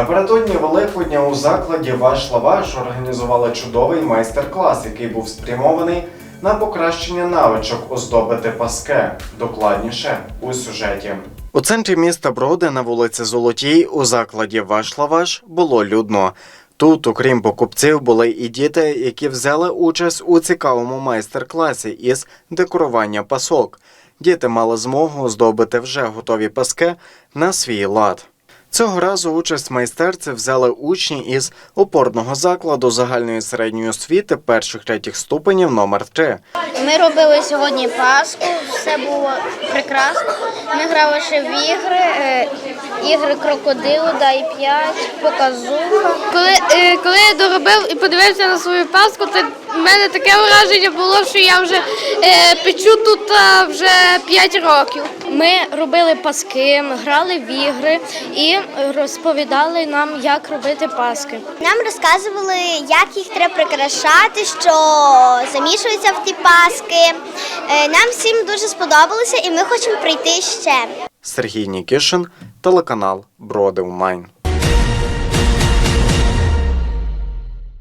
Напередодні Великодня у закладі Ваш Лаваш організували чудовий майстер-клас, який був спрямований на покращення навичок оздобити паски. Докладніше у сюжеті. У центрі міста Броди на вулиці Золотій у закладі Ваш Лаваш було людно. Тут, окрім покупців, були і діти, які взяли участь у цікавому майстер-класі із декорування пасок. Діти мали змогу здобити вже готові паски на свій лад. Цього разу участь майстерці взяли учні із опорного закладу загальної середньої освіти перших третіх ступенів номер 3 Ми робили сьогодні Пасху, все було прекрасно. Ми грали ще в ігри, е, ігри крокодилу, дай 5, показуха. Коли, е, коли я доробив і подивився на свою паску, то в мене таке враження було, що я вже е, печу тут а, вже 5 років. Ми робили паски, грали в ігри і розповідали нам, як робити паски. Нам розказували, як їх треба прикрашати, що замішується в ті паски. Е, Нам всім дуже сподобалося, і ми хочемо прийти ще. Сергій Нікішин, телеканал Броди Майн.